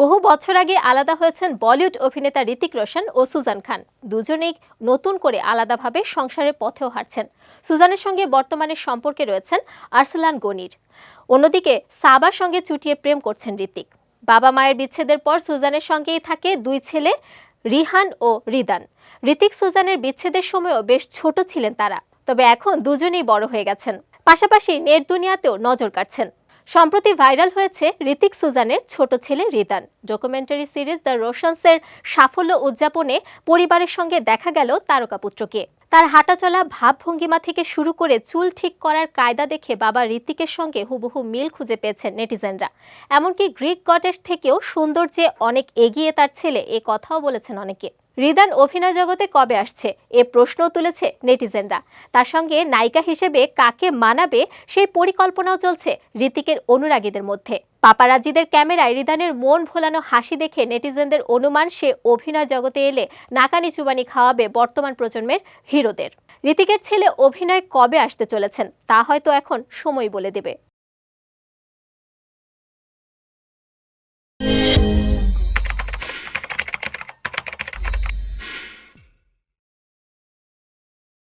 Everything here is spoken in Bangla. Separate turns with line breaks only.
বহু বছর আগে আলাদা হয়েছেন বলিউড অভিনেতা ঋতিক রোশন ও সুজান খান। দুজনেই নতুন করে আলাদাভাবে সংসারের পথেও হাঁটছেন। সুজানের সঙ্গে বর্তমানে সম্পর্কে রয়েছেন আরসলান গনির। অন্যদিকে সাবার সঙ্গে চুটিয়ে প্রেম করছেন ঋতিক বাবা মায়ের বিচ্ছেদের পর সুজানের সঙ্গেই থাকে দুই ছেলে রিহান ও রিদান। ঋতিক সুজানের বিচ্ছেদের সময়ও বেশ ছোট ছিলেন তারা, তবে এখন দুজনেই বড় হয়ে গেছেন। পাশাপাশি নেট দুনিয়াতেও নজর কাটছেন সম্প্রতি ভাইরাল হয়েছে ঋতিক সুজানের ছোট ছেলে রিদান। ডকুমেন্টারি সিরিজ দ্য রোশনসের সাফল্য উদযাপনে পরিবারের সঙ্গে দেখা গেল তারকাপুত্রকে। তার হাঁটাচলা ভাবভঙ্গিমা থেকে শুরু করে চুল ঠিক করার কায়দা দেখে বাবা ঋতিকের সঙ্গে হুবহু মিল খুঁজে পেয়েছেন নেটিজেনরা। এমনকি গ্রিক গডের থেকেও সৌন্দর্যে অনেক এগিয়ে তার ছেলে এ কথাও বলেছেন অনেকে। রিদান অভিনয় জগতে কবে আসছে? এ প্রশ্নও তুলেছে নেটিজেনরা। তার সঙ্গে নায়িকা হিসেবে কাকে মানাবে সেই পরিকল্পনাও চলছে ঋতিকের অনুরাগীদের মধ্যে। পাপারাজিদের ক্যামেরায় রিদানের মন ভোলানো হাসি দেখে নেটিজেনদের অনুমান সে অভিনয় জগতে এলে নাকানি চুবানি খাওয়াবে বর্তমান প্রজন্মের হিরোদের। ঋতিকের ছেলে অভিনয় কবে আসতে চলেছেন তা হয়তো এখন সময় বলে দেবে।